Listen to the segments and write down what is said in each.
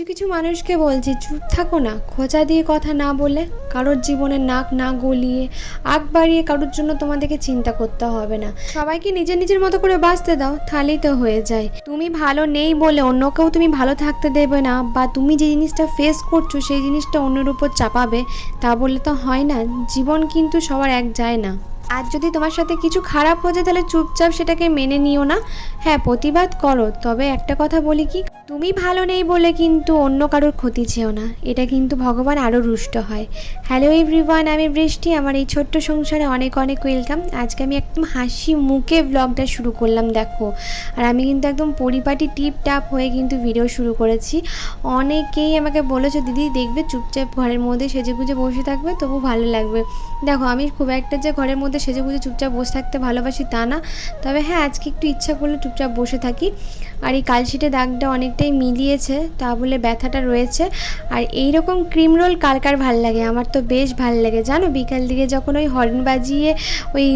কিছু কিছু মানুষকে বলছি, চুপ থাকো না, খোঁচা দিয়ে কথা না বলে কারোর জীবনে নাক না গলিয়ে আগ বাড়িয়ে কারোর জন্য তোমাদেরকে চিন্তা করতে হবে না। সবাইকে নিজের নিজের মতো করে বাঁচতে দাও, তাহলেই তো হয়ে যায়। তুমি ভালো নেই বলে অন্য কেউ তুমি ভালো থাকতে দেবে না বা তুমি যে জিনিসটা ফেস করছ সেই জিনিসটা অন্যের উপর চাপাবে, তা বললে তো হয় না। জীবন কিন্তু সবার এক যায় না। আর যদি তোমার সাথে কিছু খারাপ হয়ে যায় তাহলে চুপচাপ সেটাকে মেনে নিও না। হ্যাঁ প্রতিবাদ করো, তবে একটা কথা বলি কি, তুমি ভালো নেই বলে কিন্তু অন্য কারোর ক্ষতি চেও না। এটা কিন্তু ভগবান আরও রুষ্ট হয়। হ্যালো এভরিওয়ান আমি বৃষ্টি, আমার এই ছোট্ট সংসারে অনেক অনেক ওয়েলকাম আজকে আমি একদম হাসি মুখে ব্লগটা শুরু করলাম, দেখো। আর আমি কিন্তু একদম পরিপাটি টিপ টাপ হয়ে কিন্তু ভিডিও শুরু করেছি। অনেকেই আমাকে বলেছে, দিদি, দেখবে চুপচাপ ঘরের মধ্যে সেজে গুজে বসে থাকবে, তবু ভালো লাগবে। দেখো, আমি খুব একটা যে ঘরের মধ্যে সেজে বুঝে চুপচাপ বসে থাকতে ভালোবাসি তা না। তবে হ্যাঁ আজকে একটু ইচ্ছা করলে চুপচাপ বসে থাকি। আর এই কালশিটে দাগটা অনেকটাই মিলিয়েছে, তা বলে ব্যথাটা রয়েছে। আর এই রকম ক্রিম রোল কার কার ভালো লাগে? আমার তো বেশ ভালো লাগে। জানো, বিকাল দিকে যখন ওই হর্ন বাজিয়ে ওই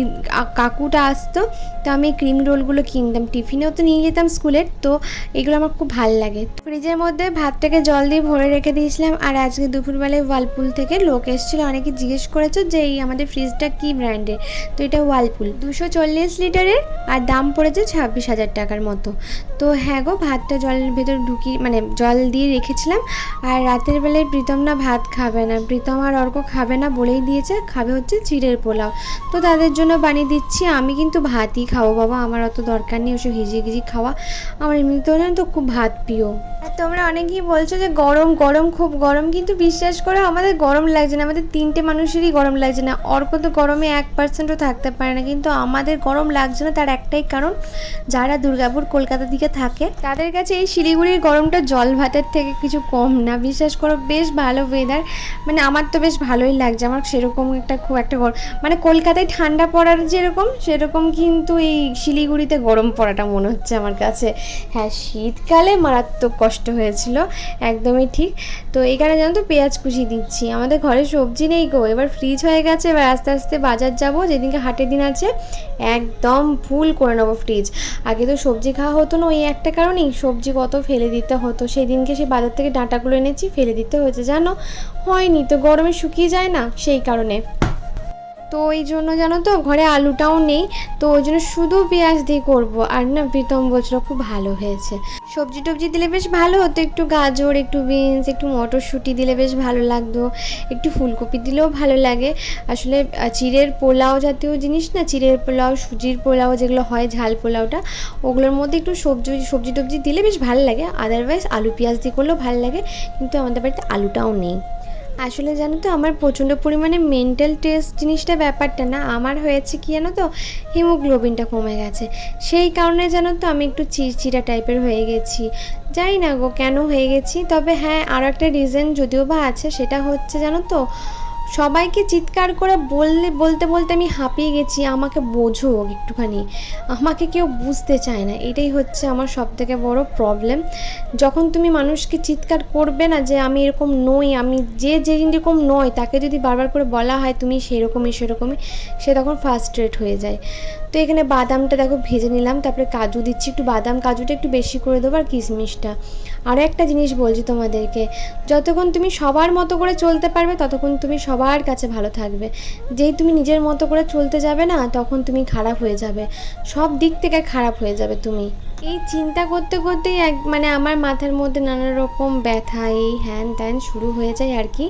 কাকুটা আসতো, তো আমি ক্রিম রোলগুলো কিনতাম। টিফিনেও তো নিয়ে যেতাম স্কুলের, তো এগুলো আমার খুব ভালো লাগে। ফ্রিজের মধ্যে ভাতটাকে জল দিয়ে ভরে রেখে দিয়েছিলাম, আর আজকে দুপুরবেলায় ওয়ালপুল থেকে লোক এসেছিল। অনেকে জিজ্ঞেস করেছে যে এই আমাদের ফ্রিজটা কী ব্র্যান্ডের? তো এটা ওয়ালপুল। দুশো চল্লিশ লিটারের, আর দাম পড়েছে ছাব্বিশ হাজার টাকার মতো। তো হ্যাঁ গো, ভাতটা জলের ভেতর ঢুকি মানে জল দিয়ে রেখেছিলাম। আর রাতের বেলায় প্রীতম না ভাত খাবে না। প্রীতম আর অর্ক খাবে না বলেই দিয়েছে, খাবে হচ্ছে চিড়ের পোলাও। তো তাদের জন্য বানিয়ে দিচ্ছি। আমি কিন্তু ভাতই খাব বাবা, আমার অত দরকার নেই ওসব হিজি গিজি খাওয়া। আমার এমনিতেও না তো খুব ভাত প্রিয়। তোমরা অনেকেই বলছো যে গরম গরম, খুব গরম, কিন্তু বিশ্বাস করো আমাদের গরম লাগছে না, আমাদের তিনটে মানুষেরই গরম লাগছে না। অর্ক তো গরমে এক পার্সেন্টও থাকতে পারে না, কিন্তু আমাদের গরম লাগছে না তার একটাই কারণ, যারা দুর্গাপুর কলকাতা দিকে থাকে, তাদের কাছে এই শিলিগুড়ির গরমটা জল ভাতের থেকে কিছু কম না। বিশ্বাস করো বেশ ভালো ওয়েদার মানে আমার তো বেশ ভালোই লাগছে, আমার সেরকম একটা খুব একটা গরম মানে কলকাতায় ঠান্ডা পড়ার যেরকম, সেরকম কিন্তু এই শিলিগুড়িতে গরম পড়াটা মনে হচ্ছে আমার কাছে। হ্যাঁ শীতকালে মারাত্মক কষ্ট হয়েছিল, একদমই ঠিক। তো এখানে জানো তো পেঁয়াজ কুচি দিচ্ছি। আমাদের ঘরে সবজি নেই গো, এবার ফ্রিজ হয়ে গেছে, এবার আস্তে আস্তে বাজার যাব। যেদিনকে হাটের দিন আছে, একদম ফুল করে নেব ফ্রিজ আগে তো সবজি খাওয়া হতো না, ওই একটা কারণেই সবজি কত ফেলে দিতে হতো। সেই দিনকে সেই বাজার থেকে ডাঁটাগুলো এনেছি, ফেলে দিতে হয়েছে। জানো, হয়নি তো, গরমে শুকিয়ে যায় না, সেই কারণে। তো ওই জন্য জানো তো ঘরে আলুটাও নেই, তো ওই জন্য শুধু পেঁয়াজ দিয়ে করব। আর না প্রীতম বলছিল খুব ভালো হয়েছে। সবজি টবজি দিলে বেশ ভালো হতো, একটু গাজর, একটু বিনস, একটু মটরশুঁটি দিলে বেশ ভালো লাগতো, একটু ফুলকপি দিলেও ভালো লাগে। আসলে চিড়ের পোলাও জাতীয় জিনিস না, চিড়ের পোলাও, সুজির পোলাও যেগুলো হয়, ঝাল পোলাওটা, ওগুলোর মধ্যে একটু সবজি সবজি টবজি দিলে বেশ ভালো লাগে। আদারওয়াইজ আলু পেঁয়াজ দিয়ে করলেও ভালো লাগে, কিন্তু আমাদের বাড়িতে আলুটাও নেই। আসলে জানো তো, আমার প্রচণ্ড পরিমাণে মেন্টাল টেস্ট জিনিসটা ব্যাপারটা না, আমার হয়েছে কি জানো তো হিমোগ্লোবিনটা কমে গেছে। সেই কারণে জানো তো, আমি একটু চিড়চিড়া টাইপের হয়ে গেছি। জানি না গো, কেন হয়ে গেছি? তবে হ্যাঁ আর একটা রিজন যদিও বা আছে, সেটা হচ্ছে জানো তো সবাইকে চিৎকার করে বললে, বলতে বলতে আমি হাঁপিয়ে গেছি। আমাকে বোঝো একটুখানি। আমাকে কেউ বুঝতে চায় না। এটাই হচ্ছে আমার সব থেকে বড় প্রবলেম যখন তুমি মানুষকে চিৎকার করবে না যে আমি এরকম নই, আমি যে যে যেরকম নয়, তাকে যদি বারবার করে বলা হয় তুমি সেরকমই সেরকমই, সে তখন ফার্স্ট্রেট হয়ে যায়। তো এখানে বাদামটা দেখো ভেজে নিলাম, তারপরে কাজু দিচ্ছি, একটু বাদাম কাজুটা একটু বেশি করে দেবো আর কিশমিশটা। আর একটা জিনিস বলছি তোমাদেরকে, যতক্ষণ তুমি সবার মতো করে চলতে পারবে, ততক্ষণ তুমি সবার কাছে ভালো থাকবে। যেই তুমি নিজের মতো করে চলতে যাবে না, তখন তুমি খারাপ হয়ে যাবে, সব দিক থেকে খারাপ হয়ে যাবে তুমি। এই চিন্তা করতে করতেই এক মানে আমার মাথার মধ্যে নানা রকম ব্যথা, এই হ্যান ত্যান শুরু হয়ে যায় আর কি।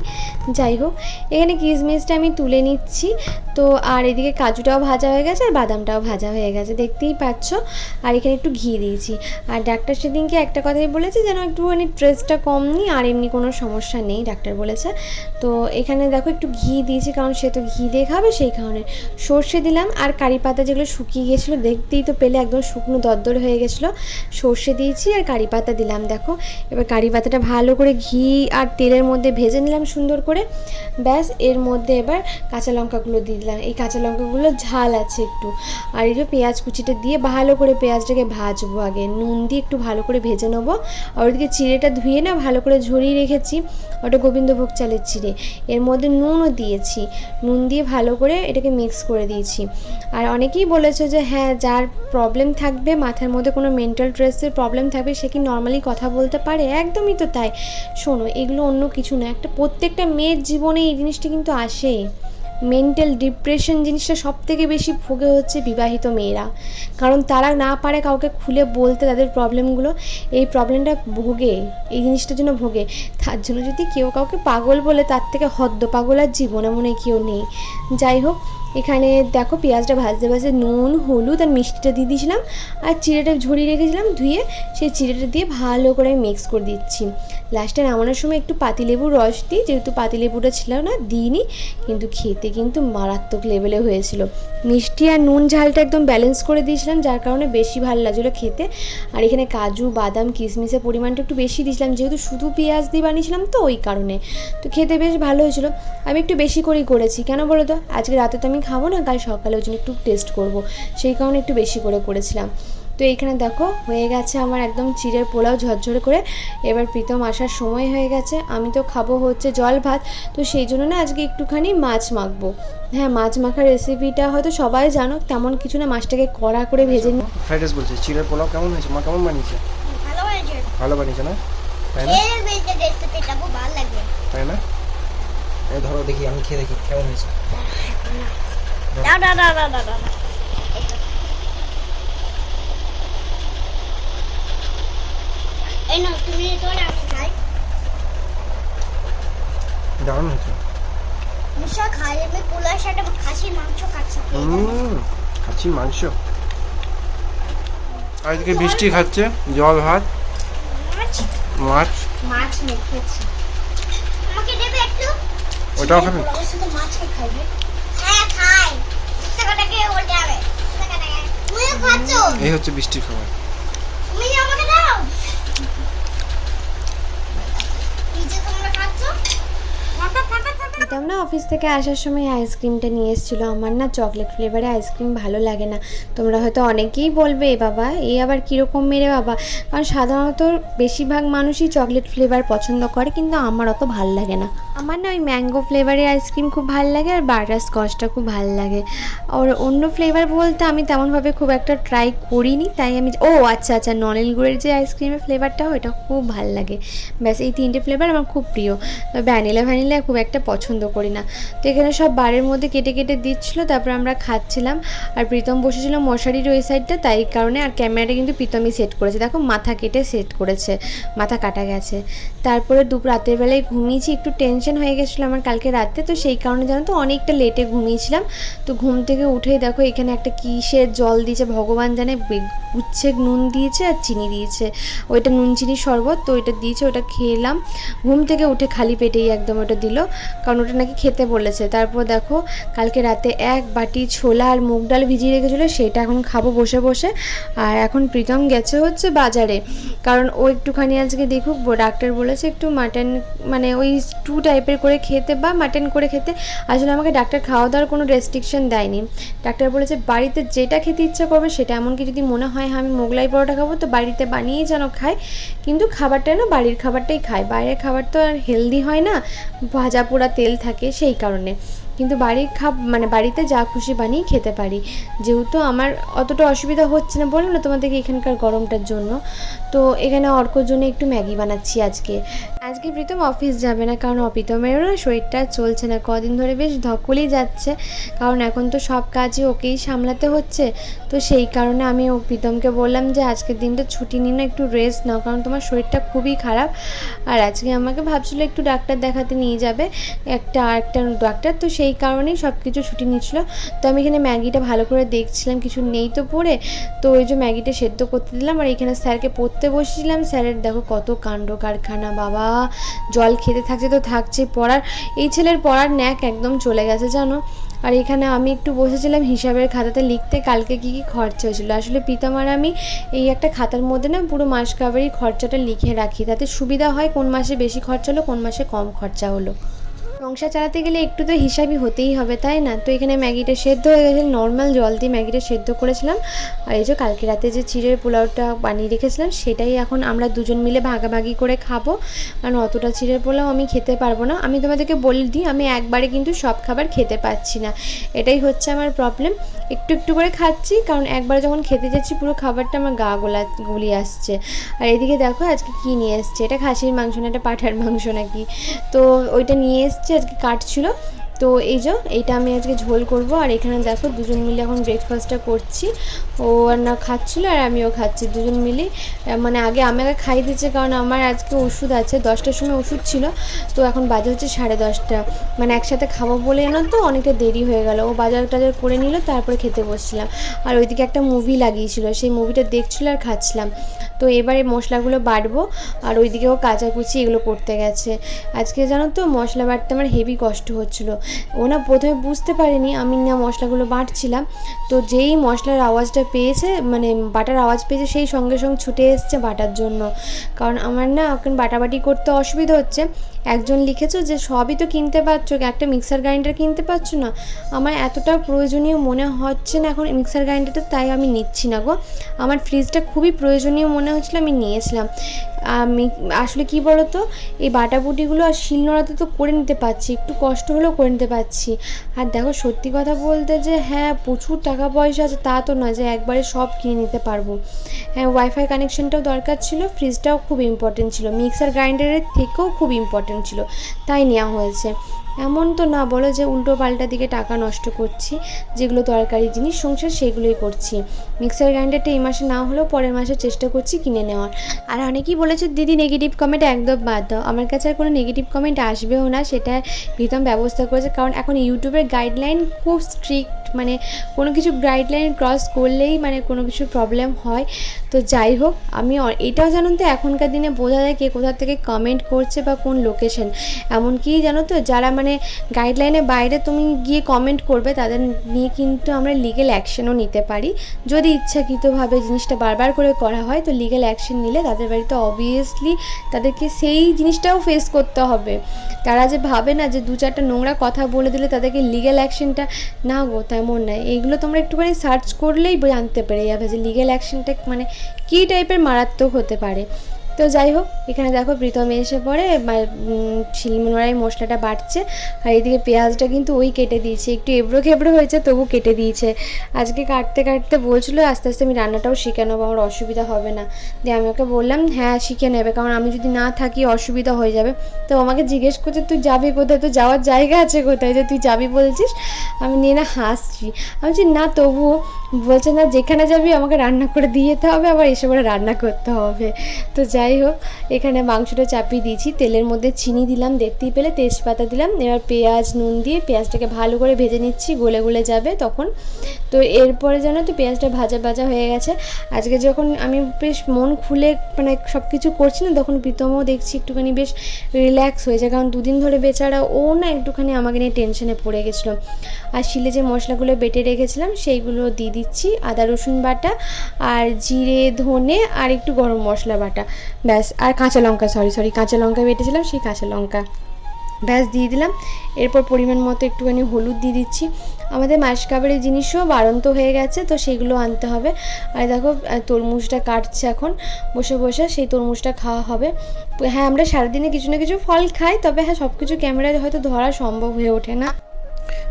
যাই হোক, এখানে কিশমিশটা আমি তুলে নিচ্ছি। তো আর এদিকে কাজুটাও ভাজা হয়ে গেছে আর বাদামটাও ভাজা হয়ে গেছে, দেখতেই পাচ্ছ। আর এখানে একটু ঘি দিয়েছি। আর ডাক্তার সেদিনকে একটা কথাই বলেছে যেন একটুখানি স্ট্রেসটা কম নিই আর এমনি কোনো সমস্যা নেই, ডাক্তার বলেছে। তো এখানে দেখো একটু ঘি দিয়েছি, কারণ সে তো ঘি দিয়ে খাবে সেই কারণে। সর্ষে দিলাম আর কারি পাতা যেগুলো শুকিয়ে গেছিল দেখতেই তো পেলে একদম শুকনো দরদর হয়ে গেছিল। সর্ষে দিয়েছি আর কারি পাতা দিলাম, দেখো। এবার কারি পাতাটা ভালো করে ঘি আর তেলের মধ্যে ভেজে নিলাম সুন্দর করে। ব্যাস, এর মধ্যে এবার কাঁচা লঙ্কাগুলো দিয়ে দিলাম। এই কাঁচা লঙ্কাগুলো ঝাল আছে একটু। আর এই যে পেঁয়াজ কুচিটা দিয়ে ভালো করে পেঁয়াজটাকে ভাজবো আগে। নুন দিয়ে একটু ভালো করে ভেজে নেব। আর ওদিকে চিড়েটা ধুয়ে না ভালো করে ঝরিয়ে রেখেছি। ওটা গোবিন্দভোগ চালের চিড়ে। এর মধ্যে নুনও দিয়েছি। নুন দিয়ে ভালো করে এটাকে মিক্স করে দিয়েছি। আর অনেকেই বলেছে যে হ্যাঁ যার প্রবলেম থাকবে, মাথার মধ্যে কোনো মেন্টাল স্ট্রেসের প্রবলেম থাকবে, সে কি নর্মালি কথা বলতে পারে? একদমই তো তাই। শোনো, এগুলো অন্য কিছু না একটা প্রত্যেকটা মেয়ের জীবনে এই জিনিসটা কিন্তু আসে মেন্টাল ডিপ্রেশন জিনিসটা সব থেকে বেশি ভোগে হচ্ছে বিবাহিত মেয়েরা। কারণ তারা না পারে কাউকে খুলে বলতে তাদের প্রবলেমগুলো এই প্রবলেমটা ভোগে, এই জিনিসটার জন্য ভোগে। তার জন্য যদি কেউ কাউকে পাগল বলে, তার থেকে হদ্দ পাগল আর জীবনে মনে কেউ নেই। যাই হোক এখানে দেখো পেঁয়াজটা ভাজতে ভাজতে নুন, হলুদ আর মিষ্টিটা দিয়ে দিয়েছিলাম। আর চিড়েটা ঝরিয়ে রেখেছিলাম ধুয়ে, সেই চিড়েটা দিয়ে ভালো করে মিক্স করে দিচ্ছি। লাস্টে নামানোর সময় একটু পাতিলেবুর রস দিই, যেহেতু পাতিলেবুটা ছিল না, দিইনি, কিন্তু খেতে কিন্তু মারাত্মক লেভেলে হয়েছিল। মিষ্টি আর নুন ঝালটা একদম ব্যালেন্স করে দিয়েছিলাম, যার কারণে বেশি ভালো লাগছিল খেতে। আর এখানে কাজু, বাদাম কিশমিশের পরিমাণটা একটু বেশি দিয়েছিলাম, যেহেতু শুধু পেঁয়াজ দিয়ে বানিয়েছিলাম তো ওই কারণে। তো খেতে বেশ ভালো হয়েছিল। আমি একটু বেশি করেই করেছি, কেন বলো তো? আজকে রাতে তো আমি খাব না কাল সকালে ওই জন্য একটু টেস্ট করব। সেই কারণে একটু বেশি করে করেছিলাম। তো এইখানে দেখো হয়ে গেছে আমার একদম চিড়ের পোলাও ঝরঝরে করে। এবার প্রীতম আসার সময় হয়ে গেছে। আমি তো খাব হচ্ছে জল ভাত। তো সেই জন্য না আজকে একটুখানি মাছ মাখবো। হ্যাঁ মাছ মাখার রেসিপিটা হয়তো সবাই জানো তেমন কিছু না মাছটাকে কড়া করে ভেজে নি ফ্রাইড রাইস বলছে। চিড়ের পোলাও কেমন হয়েছে? মা কেমন বানিয়েছে? ভালো হয়েছে ভালো বানিয়েছে না? তাই না? রেসিপিটা খুব ভালো লাগবে তাই না? এই ধরো দেখি আমি খেয়ে দেখি কেমন হয়েছে। দাও দাও দাও দাও দাও দাও এই নাও তুমি তোর আমি খাই। দারুণ হয়েছে। মিশা খাই আমি পোলার সাথে খাসির মাংস খাচ্ছি খাচ্ছি মাংস। আজকে বৃষ্টি খাচ্ছে জল ভাত মাছ? মাছ। মাছ মেখেছি। আমাকে দেবে একটু? ওটাও খাবে? মাছ খাইবে হ্যাঁ খাই টাকাটাকে ওর যাবে টাকাটাকে তুমিও খাচ্ছ এই হচ্ছে বৃষ্টির খাবার তুমি আমাকে দাও এই যে তোমরা খাচ্ছ প্রীতম না অফিস থেকে আসার সময় আইসক্রিমটা নিয়ে এসেছিল। আমার না চকলেট ফ্লেভারে আইসক্রিম ভালো লাগে না। তোমরা হয়তো অনেকেই বলবে, "এ বাবা এই আবার কীরকম মেরে বাবা? কারণ সাধারণত বেশিরভাগ মানুষই চকলেট ফ্লেভার পছন্দ করে, কিন্তু আমার অত ভালো লাগে না। আমার না ওই ম্যাঙ্গো ফ্লেভারের আইসক্রিম খুব ভালো লাগে আর বাটার স্কচটা খুব ভালো লাগে। আর অন্য ফ্লেভার বলতে আমি তেমনভাবে খুব একটা ট্রাই করিনি, তাই আমি ও আচ্ছা আচ্ছা নলেল গুড়ের যে আইসক্রিমের ফ্লেভারটা ওইটা খুব ভালো লাগে। ব্যাস, এই তিনটে ফ্লেভার আমার খুব প্রিয়। ভ্যানিলা ভ্যানিলা খুব একটা পছন্দ করি না। তো এখানে সব বারের মধ্যে কেটে কেটে দিচ্ছিল, তারপর আমরা খাচ্ছিলাম। আর প্রীতম বসেছিল মশারির ওই সাইডটা তাই কারণে আর ক্যামেরাটা কিন্তু প্রীতমই সেট করেছে। দেখো মাথা কেটে সেট করেছে, মাথা কাটা গেছে। তারপরে দুপুর রাতের বেলায় ঘুমিয়েছি, একটু টেনশন হয়ে গেছিল আমার কালকে রাতে, তো সেই কারণে জানো তো অনেকটা লেটে ঘুমিয়েছিলাম। তো ঘুম থেকে উঠেই দেখো এখানে একটা কিসের জল দিয়েছে, ভগবান জানে উচ্ছে নুন দিয়েছে আর চিনি দিয়েছে। ওইটা নুন, চিনি, শরবত, তো ওইটা দিয়েছে, ওটা খেলাম। ঘুম থেকে উঠে খালি পেটেই একদম ওটা দিল। কারণ ওটা নাকি খেতে বলেছে। তারপর দেখো, কালকে রাতে এক বাটি ছোলা আর মুগ ডাল ভিজিয়ে রেখেছিলো, সেটা এখন খাব বসে বসে। আর এখন প্রীতম গেছে হচ্ছে বাজারে। কারণ ও একটুখানি আজকে দেখুক ডাক্তার বলেছে একটু মাটন মানে ওই টু টাইপের করে খেতে বা মাটন করে খেতে। আসলে আমাকে ডাক্তার খাওয়া দাওয়ার কোনো রেস্ট্রিকশন দেয়নি। ডাক্তার বলেছে, বাড়িতে যেটা খেতে ইচ্ছা করবে, সেটা এমনকি যদি মনে হয় হ্যাঁ আমি মোগলাই পরোটা খাব, তো বাড়িতে বানিয়েই যেন খায়। কিন্তু খাবারটা না, বাড়ির খাবারটাই খায়। বাইরের খাবার তো আর হেলদি হয় না। ভাজা পোড়া তেল থাকে সেই কারণে। কিন্তু বাড়ির খাব মানে বাড়িতে যা খুশি বানিয়ে খেতে পারি। যেহেতু আমার অতটা অসুবিধা হচ্ছে না বললাম না তোমাদেরকে এখানকার গরমটার জন্য। তো এখানে অর্কর জন্য একটু ম্যাগি বানাচ্ছি আজকে। আজকে প্রীতম অফিস যাবে না, কারণ অপিতমেরও না শরীরটা চলছে না। কদিন ধরে বেশ ধকলই যাচ্ছে, কারণ এখন তো সব কাজই ওকেই সামলাতে হচ্ছে। তো সেই কারণে আমি ও প্রীতমকে বললাম যে আজকের দিনটা ছুটি নিন না, একটু রেস্ট নাও, কারণ তোমার শরীরটা খুবই খারাপ। আর আজকে আমাকে ভাবছিল একটু ডাক্তার দেখাতে নিয়ে যাবে, একটা একটা ডাক্তার। তো সেই কারণেই সব কিছু ছুটি নিচ্ছিল। তো আমি এখানে ম্যাগিটা ভালো করে দেখছিলাম, কিছু নেই তো পড়ে তো ওই যে ম্যাগিটা সেদ্ধ করতে দিলাম আর এখানে স্যারকে পড়তে বসেছিলাম। স্যারের দেখো কত কাণ্ড কারখানা, বাবা। জল খেতে থাকছে তো থাকছে পড়ার। এই ছেলের পড়ার ন্যাক একদম চলে গেছে, জানো? আর এখানে আমি একটু বসেছিলাম হিসাবের খাতাতে লিখতে কালকে কী কী খরচা হয়েছিল। আসলে প্রীতম আর আমি এই একটা খাতার মধ্যে না পুরো মাস কাবারি খরচাটা লিখে রাখি। তাতে সুবিধা হয় কোন মাসে বেশি খরচা হলো, কোন মাসে কম খরচা হলো। সংসার চালাতে গেলে একটু তো হিসাবই হতেই হবে, তাই না? তো এখানে ম্যাগিটা সেদ্ধ হয়ে গেছে নর্মাল জল দিয়ে ম্যাগিটা সেদ্ধ করেছিলাম। আর এই যে কালকে রাতে যে চিড়ের পোলাওটা বানিয়ে রেখেছিলাম, সেটাই এখন আমরা দুজন মিলে ভাগাভাগি করে খাব। কারণ অতটা চিড়ের পোলাও আমি খেতে পারব না। আমি তোমাদেরকে বলে দিই, আমি একবারে কিন্তু সব খাবার খেতে পারছি না। এটাই হচ্ছে আমার প্রবলেম একটু একটু করে খাচ্ছি, কারণ একবার যখন খেতে যাচ্ছি, পুরো খাবারটা আমার গা গোলা গুলিয়ে আসছে। আর এদিকে দেখো আজকে কী নিয়ে এসছে? এটা খাসির মাংস না, এটা পাঠার মাংস নাকি? তো ওইটা নিয়ে এসছে আজকে কাটছিল। তো এই যে, এইটা আমি আজকে ঝোল করব। আর এখানে দেখো দুজন মিলে এখন ব্রেকফাস্টটা করছি। ও আর না খাচ্ছিলো আর আমিও খাচ্ছি। দুজন মিলে মানে আগে আমাকে খাই দিচ্ছে কারণ আমার আজকে ওষুধ আছে। দশটার সময় ওষুধ ছিল। তো এখন বাজে হচ্ছে সাড়ে দশটা। মানে একসাথে খাব বলে না তো অনেকটা দেরি হয়ে গেল। ও বাজার টাজার করে নিল, তারপরে খেতে বসছিলাম। আর ওইদিকে একটা মুভি লাগিয়েছিল। সেই মুভিটা দেখছিল আর খাচ্ছিলাম। তো এবারে মশলাগুলো বাটবো আর ওইদিকেও কাচাকুচি এগুলো করতে গেছে। আজকে জানো তো মশলা বাটতে আমার হেভি কষ্ট হচ্ছিল। ও না প্রথমে বুঝতে পারেনি আমি না মশলাগুলো বাটছিলাম। তো যেই মশলার আওয়াজটা পেয়েছে মানে বাটার আওয়াজ পেয়েছে, সেই সঙ্গে সঙ্গে ছুটে এসছে বাটার জন্য। কারণ আমার না এখন বাটাবাটি করতে অসুবিধা হচ্ছে। একজন লিখেছো যে সবই তো কিনতে পারছ, একটা মিক্সার গ্রাইন্ডার কিনতে পারছ না? আমার এতটা প্রয়োজনীয় মনে হচ্ছে না এখন মিক্সার গ্রাইন্ডারটা তাই আমি নিচ্ছি না গো। আমার ফ্রিজটা খুবই প্রয়োজনীয় মনে হচ্ছিল, আমি নিয়েছিলাম। আমি আসলে কি বলো তো এই বাটাবুটিগুলো আর শিলনোড়াতে তো করে নিতে পারছি, একটু কষ্ট হলেও করে নিতে পারছি। আর দেখো, সত্যি কথা বলতে যে হ্যাঁ প্রচুর টাকা পয়সা আছে, তা তো নয় যে একবারে সব কিনে নিতে পারব। হ্যাঁ ওয়াইফাই কানেকশনটাও দরকার ছিল ফ্রিজটাও খুব ইম্পর্টেন্ট ছিল। মিক্সার গ্রাইন্ডারের থেকেও খুব ইম্পর্টেন্ট ছিল, তাই নেওয়া হয়েছে। এমন তো না বলো যে উল্টো পাল্টা দিকে টাকা নষ্ট করছি, যেগুলো দরকারি জিনিস, সংসার সেগুলোই করছি। মিক্সার গ্রাইন্ডারটা এই মাসে না হলেও পরের মাসে চেষ্টা করছি কিনে নেওয়ার। আর অনেকেই বলেছে, দিদি নেগেটিভ কমেন্ট একদম বাদ দাও। আমার কাছে আর কোনো নেগেটিভ কমেন্ট আসবেও না সেটা প্রীতম ব্যবস্থা করেছে। কারণ এখন ইউটিউবের গাইডলাইন খুব স্ট্রিক্ট মানে কোনো কিছু গাইডলাইন ক্রস করলেই মানে কোনো কিছু প্রবলেম হয়। তো যাই হোক আমি এটাও জানো তো, এখনকার দিনে বোঝা যায় কে কোথা থেকে কমেন্ট করছে বা কোন লোকেশন এমনকি জানো তো, যারা মানে গাইডলাইনের বাইরে তুমি গিয়ে কমেন্ট করবে, তাদের নিয়ে কিন্তু আমরা লিগেল অ্যাকশনও নিতে পারি। যদি ইচ্ছাকৃতভাবে জিনিসটা বারবার করে করা হয়, তো লিগেল অ্যাকশন নিলে তাদের বাড়িতে অবভিয়াসলি তাদেরকে সেই জিনিসটাও ফেস করতে হবে। তারা যে ভাবে না যে দু চারটা নোংরা কথা বলে দিলে তাদেরকে লিগেল অ্যাকশনটা না গো তেমন নেয় এইগুলো তোমরা একটুখানি সার্চ করলেই জানতে পেরে যাবে যে লিগেল অ্যাকশনটা মানে কী টাইপের মারাত্মক হতে পারে। তো যাই হোক, এখানে দেখো প্রীতম এসে পড়ে শিলমোনারাই মশলাটা বাটছে। আর এদিকে পেঁয়াজটা কিন্তু ওই কেটে দিয়েছে, একটু এবড়ো খেবড়ো হয়েছে, তবু কেটে দিয়েছে। আজকে কাটতে কাটতে বলছিল, আস্তে আস্তে আমি রান্নাটাও শিখে নেব, আমার অসুবিধা হবে না। দিয়ে আমি ওকে বললাম হ্যাঁ শিখে নেবে, কারণ আমি যদি না থাকি অসুবিধা হয়ে যাবে। তো আমাকে জিজ্ঞেস করছে, তুই যাবি কোথায়? তো যাওয়ার জায়গা আছে কোথায়? যে তুই যাবি বলছিস? আমি নিয়ে না হাসছি। আমি বলছি, না, তবুও। বলছে, না, যেখানে যাবি আমাকে রান্না করে দিয়ে যেতে হবে, আবার এসে পরে রান্না করতে হবে। তো যাই হোক এখানে মাংসটা চাপিয়ে দিয়েছি, তেলের মধ্যে চিনি দিলাম, দেখতেই পেলে তেজপাতা দিলাম, এবার পেঁয়াজ, নুন দিয়ে পেঁয়াজটাকে ভালো করে ভেজে নিচ্ছি, গলে গলে যাবে তখন। তো এরপরে যেন তো পেঁয়াজটা ভাজা ভাজা হয়ে গেছে, আজকে যখন আমি বেশ মন খুলে মানে সব কিছু করছি না, তখন প্রীতমও দেখছি একটুখানি বেশ রিল্যাক্স হয়েছে কারণ দুদিন ধরে বেচারা ও না একটুখানি আমাকে নিয়ে টেনশনে পড়ে গেছিল। আর শিলে যে মশলাগুলো বেটে রেখেছিলাম, সেইগুলো দিয়ে দিচ্ছি, আদা রসুন বাটা, আর জিরে, ধনে, আর একটু গরম মশলা বাটা। ব্যাস, আর কাঁচা লঙ্কা সরি সরি কাঁচা লঙ্কা বেটেছিলাম, সেই কাঁচা লঙ্কা। ব্যাস, দিয়ে দিলাম। এরপর পরিমাণ মতো একটুখানি হলুদ দিয়ে দিচ্ছি। আমাদের মাসকাবারের জিনিসও বাড়ন্ত হয়ে গেছে, তো সেগুলো আনতে হবে। আর দেখো তরমুজটা কাটছে এখন। বসে বসে সেই তরমুজটা খাওয়া হবে। হ্যাঁ আমরা সারাদিনে কিছু না কিছু ফল খাই, তবে হ্যাঁ সব কিছু ক্যামেরায় হয়তো ধরা সম্ভব হয়ে ওঠে না।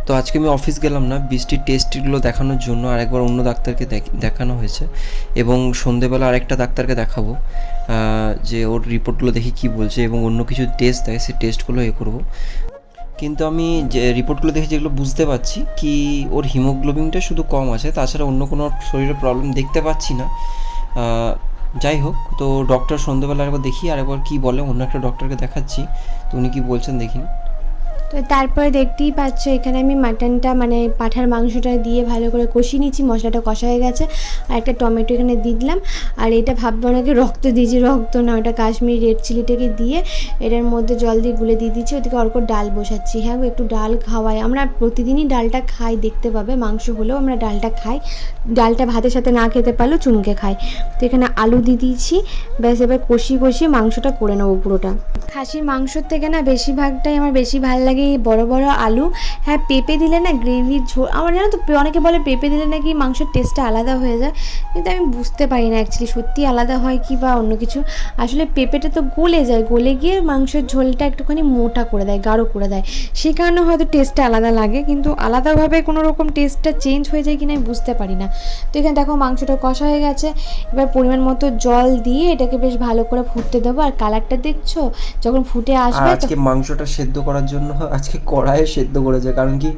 তো আজকে আমি অফিস গেলাম না, বৃষ্টির টেস্টগুলো দেখানোর জন্য আরেকবার অন্য ডাক্তারকে দেখ- দেখানো হয়েছে এবং সন্ধেবেলা আরেকটা ডাক্তারকে দেখাবো যে ওর রিপোর্টগুলো দেখি কি বলছে এবং অন্য কিছু টেস্ট দেয় সেই টেস্টগুলো এ করব। কিন্তু আমি যে রিপোর্টগুলো দেখে যেগুলো বুঝতে পারছি কি ওর হিমোগ্লোবিনটা শুধু কম আছে, তাছাড়া অন্য কোনো শরীরে প্রবলেম দেখতে পাচ্ছি না। যাই হোক, তো ডক্টর সন্ধেবেলা একবার দেখি আর একবার কী বলে, অন্য একটা ডক্টরকে দেখাচ্ছি, তো উনি কী বলছেন দেখিনি। তো তারপরে দেখতেই পাচ্ছ, এখানে আমি মাটনটা মানে পাঠার মাংসটা দিয়ে ভালো করে কষিয়ে নিচ্ছি মশলাটা কষা হয়ে গেছে। আর একটা টমেটো এখানে দিয়ে দিলাম। আর এটা ভাববো নাকি রক্ত দিয়েছি রক্ত না, ওটা কাশ্মীরি রেড চিলিটাকে দিয়ে এটার মধ্যে জল দিয়ে গুলে দিয়ে দিচ্ছি, ওদিকে অল্প ডাল বসাচ্ছি। হ্যাঁ একটু ডাল খাওয়াই। আমরা প্রতিদিনই ডালটা খাই, দেখতে পাবে মাংস হলেও আমরা ডালটা খাই। ডালটা ভাতের সাথে না খেতে পারলেও চুনকে খাই। তো এখানে আলু দিয়ে দিয়েছি। ব্যাস, এবার কষিয়ে কষিয়ে মাংসটা করে নেব পুরোটা। খাসির মাংসর থেকে না বেশিরভাগটাই আমার বেশি ভালো লাগে সঙ্গে বড় বড় আলু। হ্যাঁ পেঁপে দিলে না গ্রেভির ঝোল আমার জানো তো অনেকে বলে পেঁপে দিলে নাকি মাংসের টেস্টটা আলাদা হয়ে যায়। কিন্তু আমি বুঝতে পারি না অ্যাকচুয়ালি সত্যি আলাদা হয় কি বা অন্য কিছু। আসলে পেঁপেটা তো গলে যায়। গলে গিয়ে মাংসের ঝোলটা একটুখানি মোটা করে দেয়, গাঢ় করে দেয়। সেই কারণে হয়তো টেস্টটা আলাদা লাগে, কিন্তু আলাদাভাবে কোনো রকম টেস্টটা চেঞ্জ হয়ে যায় কিনা আমি বুঝতে পারি না। তো এখানে দেখো মাংসটা কষা হয়ে গেছে। এবার পরিমাণ মতো জল দিয়ে এটাকে বেশ ভালো করে ফুটতে দেবো। আর কালারটা দেখছ? যখন ফুটে আসবে আজকে মাংসটা সেদ্ধ করার জন্য আজকে কড়াইয়ে সেদ্ধ করেছে কারণ কি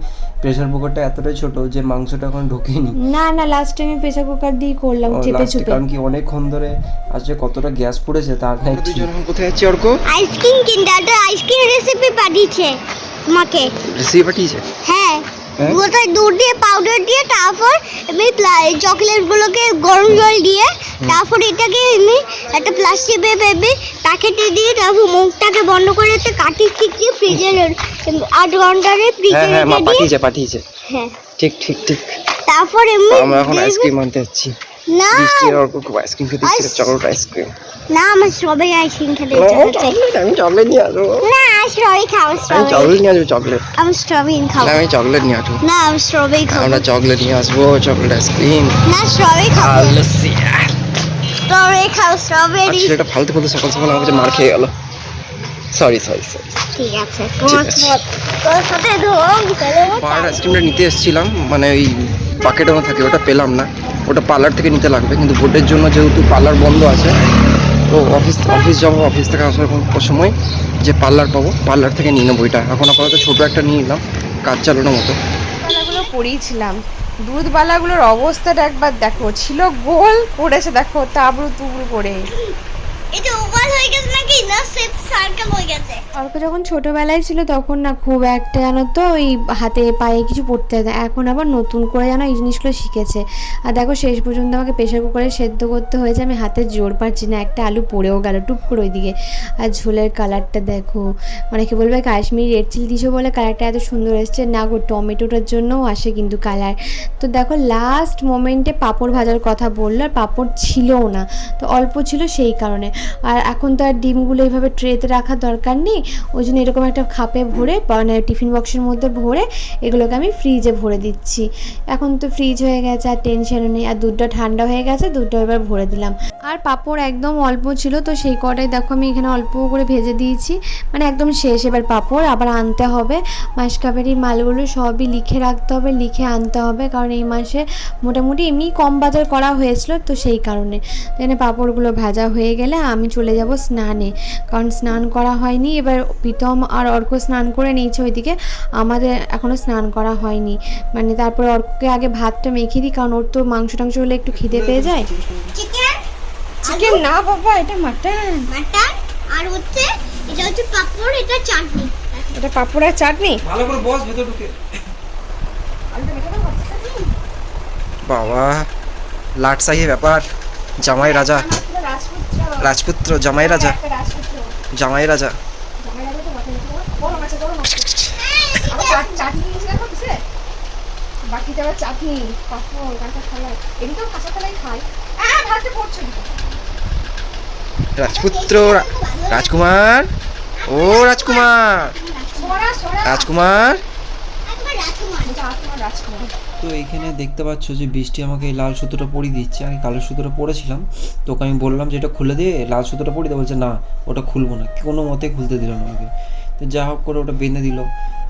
প্রেসার কুকারটা এতটাই ছোট যে মাংসটা এখন ঢোকেনি। না না লাস্ট আমি প্রেসার কুকার দিয়ে করলাম চেপে চেপে। কারণ কি অনেকক্ষণ ধরে আজকে কতটা গ্যাস পড়েছে তার নাই দুজন কোথায় যাচ্ছি অর্ক আইসক্রিম কিনতে একটা আইসক্রিম রেসিপি পাঠিয়েছে তোমাকে রেসিপি পাঠিয়েছে? হ্যাঁ? গোটায় দুধ দিয়ে পাউডার দিয়ে তারপর আমি চকলেট গুলোকে গরম জল দিয়ে তারপর এটাকে আমি একটা প্লাস্টিক পেপে প্যাকেটে দিয়ে তারপর মুখটাকে বন্ধ করে একটা কাঠি ঠিক দিয়ে ফ্রিজে আট ঘন্টারে ফ্রিজে হ্যাঁ হ্যাঁ রেখে দিই। পাঠিয়েছে পাঠিয়েছে। হ্যাঁ। ঠিক ঠিক ঠিক। তারপর আমি আমরা এখন আইসক্রিম আনতে যাচ্ছি। না। বৃষ্টি আর খুব আইসক্রিম খেতে ইচ্ছে চকলেট আইসক্রিম না আমার সবাই আইসক্রিম খেতে ইচ্ছে করছে। আমি চকলেট নিয়ে আসব। না স্ট্রবেরি খাব স্ট্রবেরি চকলেট নিয়ে আসব চকলেট আমি স্ট্রবেরি খাব আমি চকলেট নিয়ে আসব। না আমি স্ট্রবেরি খাব আমরা চকলেট নিয়ে আসব চকলেট আইসক্রিম না স্ট্রবেরি খাব আর লস্যি স্ট্রবেরি খাব স্ট্রবেরি আর ফালতু ফালতু সকাল সকাল আমার কাছে মার খেয়ে গেল। সরি সরি সরি ঠিক আছে তোমার। সাথে- আইসক্রিমটা নিতে এসেছিলাম মানে ওই প্যাকেটে থাকে ওটা পেলাম না। ওটা পার্লার থেকে নিতে লাগবে কিন্তু ভোটের জন্য যেহেতু পার্লার বন্ধ আছে তো অফিস অফিস যাব অফিস থেকে আসার পর- সময় যে পার্লার পাবো পার্লার থেকে নিয়ে নেব এটা। এখন আপাতত ছোটো একটা নিয়ে নিলাম কাজ চালানোর মতো। বালাগুলো পরিয়েছিলাম। দুধবালাগুলোর অবস্থাটা একবার দেখো ছিল গোল পড়েছে দেখো তাবড়ু তুবড়ু করে। এটা অল্প যখন ছোটবেলায় ছিল তখন না খুব একটা জানো তো ওই হাতে পায়ে কিছু পড়তে হতো এখন আবার নতুন করে যেন এই জিনিসগুলো শিখেছে। আর দেখো শেষ পর্যন্ত আমাকে প্রেশার কুকারে সেদ্ধ করতে হয়েছে। আমি হাতে জোর পাচ্ছি না। একটা আলু পড়েও গেল, টুপ করে ওইদিকে। আর ঝোলের কালারটা দেখো অনেকে বলবে কাশ্মীরি রেড চিলি দিছো বলে কালারটা এত সুন্দর এসছে। না গো, টমেটোটার জন্যও আসে কিন্তু কালার তো দেখো লাস্ট মোমেন্টে পাঁপড় ভাজার কথা বলল, আর পাঁপড় ছিলও না। তো অল্প ছিল সেই কারণে। আর এখন তো আর ডিমগুলো এইভাবে ট্রেতে রাখার দরকার নেই। ওই জন্য এরকম একটা খাপে ভরে মানে টিফিন বক্সের মধ্যে ভরে এগুলোকে আমি ফ্রিজে ভরে দিচ্ছি। এখন তো ফ্রিজ হয়ে গেছে আর টেনশনও নেই, আর দুধটা ঠান্ডা হয়ে গেছে দুধটা এবার ভরে দিলাম। আর পাঁপড় একদম অল্প ছিল, তো সেই কটাই দেখো আমি এখানে অল্প করে ভেজে দিয়েছি। মানে একদম শেষ এবার পাঁপড়, আবার আনতে হবে। মাসকাবারির মালগুলো সবই লিখে রাখতে হবে, লিখে আনতে হবে, কারণ এই মাসে মোটামুটি এমনি কম বাজার করা হয়েছিল, তো সেই কারণে। এখানে পাঁপড়গুলো ভাজা হয়ে গেলে আমি চলে যাব স্নানে। কারণ স্নান করা হয়নি, এবার প্রীতম আর অর্ক স্নান করে নিয়েছে ওইদিকে। আমাদের এখনও স্নান করা হয়নি। মানে তারপরে অর্ককে আগে ভাতটা মেখে দিই, কারণ ওর তো মাংস টাংস হলে একটু খিদে পেয়ে যায়। চিকেন না বাবা এটা মাটন মাটন আর হচ্ছে এটা হচ্ছে পাপড় এটা চাটনি। এটা পাপড় আর চাটনি? ভালো করে বস ভেতর ঢুকে। বাবা লাট সাহিয়ে ব্যাপার। জামাই রাজা। রাজপুত্র। জামাই রাজা। জামাই রাজা। দেখো কিসে বাকিটা চাটনি পাপড় কাঁচা খালাই এমনিতেও কাঁচা খালাই খাই আহ ভাতে পড়ছে। রাজপুত্র রাজকুমার, ও রাজকুমার। রাজকুমার। তো এখানে দেখতে পাচ্ছ যে বৃষ্টি আমাকে এই লাল সুতোটা পরিয়ে দিচ্ছে। আমি কালো সুতোটা পরেছিলাম। তোকে আমি বললাম যে এটা খুলে দিয়ে লাল সুতোটা পরিয়ে দে বলছে, না, ওটা খুলবো না। কোনো মতে খুলতে দিল না আমাকে তো যা হোক করে ওটা বেঁধে দিল,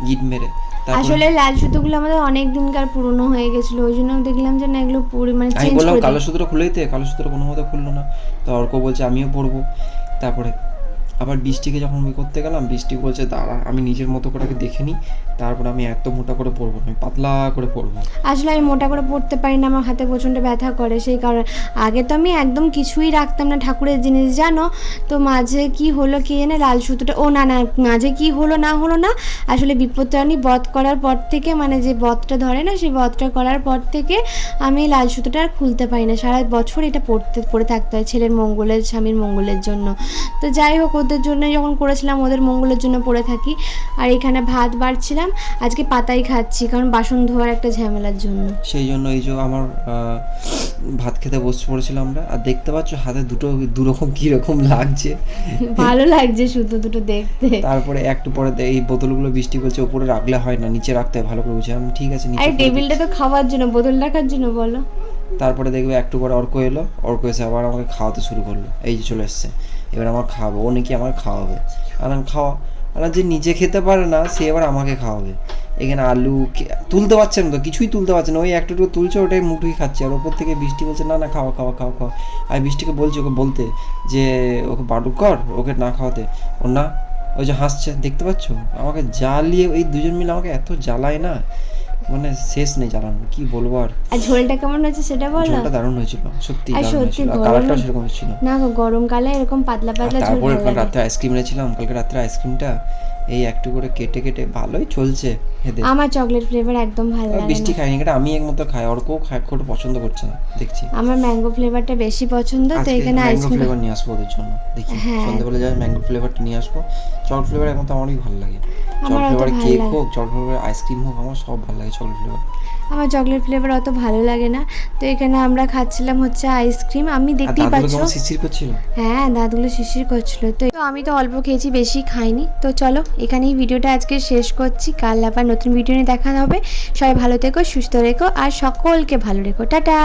গিট মেরে। আসলে লাল সুতোগুলো আমাদের অনেক দিনকার পুরনো হয়ে গেছিল ওই জন্য দেখলাম যে না এগুলো পুরো মানে আমি চেঞ্জ বললাম করে কালো সুতো সুতোটা খুলেই তো কালো সুতোটা কোনো মতে খুললো না। তো অর্ক বলছে আমিও পরবো। তারপরে আবার বৃষ্টিকে যখন ওই করতে গেলাম বৃষ্টি বলছে দাঁড়া আমি নিজের মতো করে দেখে নিই। তারপর আমি এত মোটা করে পরবো না পাতলা করে পরবো। আসলে আমি মোটা করে পড়তে পারি না, আমার হাতে প্রচণ্ড ব্যথা করে, সেই কারণে আগে তো আমি একদম কিছুই রাখতাম না, ঠাকুরের জিনিস জানো? তো মাঝে কি হলো কি জানে, লাল সুতোটা, ও না না, মাঝে কি হলো, না হলো না, আসলে বিপত্তারানী বধ করার পর থেকে মানে যে বধটা ধরে না, সেই বধটা করার পর থেকে আমি লাল সুতোটা আর খুলতে পারি না, সারা বছর এটা পড়তে, পড়ে থাকতে হয় ছেলের মঙ্গলের, স্বামীর মঙ্গলের জন্য। তো যাই হোক, ওদের জন্য যখন করেছিলাম, ওদের মঙ্গলের জন্য পড়ে থাকি। আর এখানে ভাত বাড়ছিলাম আজকে পাতাই খাচ্ছি কারণ বাসন ধোয়ার একটা ঝামেলার জন্য। সেই জন্য এই যে আমার ভাত খেতে বসে পড়েছিলাম আমরা আর দেখতে পাচ্ছ হাতে দুটো দুরকম কীরকম লাগছে। ভালো লাগছে শুধু দুটো দেখতে। তারপরে একটু পরে এই বোতলগুলো বৃষ্টি বলছে উপরে রাখলে হয় না নিচে রাখতে হয় ভালো করে বুঝে আমি ঠিক আছে নিচে টেবিলটা তো খাওয়ার জন্য বোতল রাখার জন্য বলো। তারপরে দেখবে একটু পরে অর্ক এলো অর্ক এসে আবার আমাকে খাওয়াতে শুরু করল। এই যে চলে এসছে এবার আমার খাওয়াবো ও নাকি আমার খাওয়াবে। আর খাওয়া। আর যে নিজে খেতে পারে না, সে এবার আমাকে খাওয়াবে। এখানে আলু তুলতে পারছে না তো, কিছুই তুলতে পারছে না। ওই একটু তুলছে, ওটাই মুঠুই খাচ্ছে। আর ওপর থেকে বৃষ্টি বলছে, না না, খাওয়া খাওয়া খাওয়া খাওয়া। আর বৃষ্টিকে বলছে ওকে বলতে যে, ওকে বাড়ু কর, ওকে না খাওয়াতে। ও না, ওই যে হাসছে, দেখতে পাচ্ছ? আমাকে জ্বালিয়ে এই দুজন মিলে আমাকে এত জ্বালায় না? মানে শেষ নেই জ্বালানো কি বলব আর? আর ঝোলটা কেমন হয়েছে সেটা বলো? ঝোলটা দারুণ হয়েছিল সত্যি কালারটা দারুণ হয়েছিল। আর কালারটাও সেরকম ছিল না গরমকালে এরকম পাতলা পাতলা ঝোল তারপর রাতে আইসক্রিম এনেছিলাম কালকে রাতে আইসক্রিমটা এই একটু করে কেটে কেটে ভালোই চলছে খেতে আমার চকলেট ফ্লেভার একদম ভালো লাগে বৃষ্টি না। খাইনি এটা আমি একমতো খাই অর্কও খাই খুব পছন্দ করছে না দেখছি। আমার ম্যাঙ্গো ফ্লেভারটা বেশি পছন্দ তো এখানে আইসক্রিম ফ্লেভার নিয়ে আসব ওদের জন্য দেখি। হ্যাঁ। সন্ধ্যেবেলা যাই ম্যাঙ্গো ফ্লেভারটা নিয়ে আসব। চকলেট ফ্লেভার এখন আমারই ভালো লাগে। চকলেট ফ্লেভার কেক হোক চকলেট ফ্লেভার আইসক্রিম হোক আমার সব ভালো লাগে চকলেট ফ্লেভার আমার চকলেট ফ্লেভার অত ভালো লাগে না। তো এখানে আমরা খাচ্ছিলাম হচ্ছে আইসক্রিম আমি দেখতেই পাচ্ছ। শিরশির করছিল? হ্যাঁ দাদুগুলো শিশির করছিল তো আমি তো অল্প খেয়েছি বেশি খাইনি। তো চলো এখানেই ভিডিওটা আজকে শেষ করছি। কাল আবার নতুন ভিডিও নিয়ে দেখা হবে। সবাই ভালো থেকো, সুস্থ রেখো আর সকলকে ভালো রেখো। টাটা!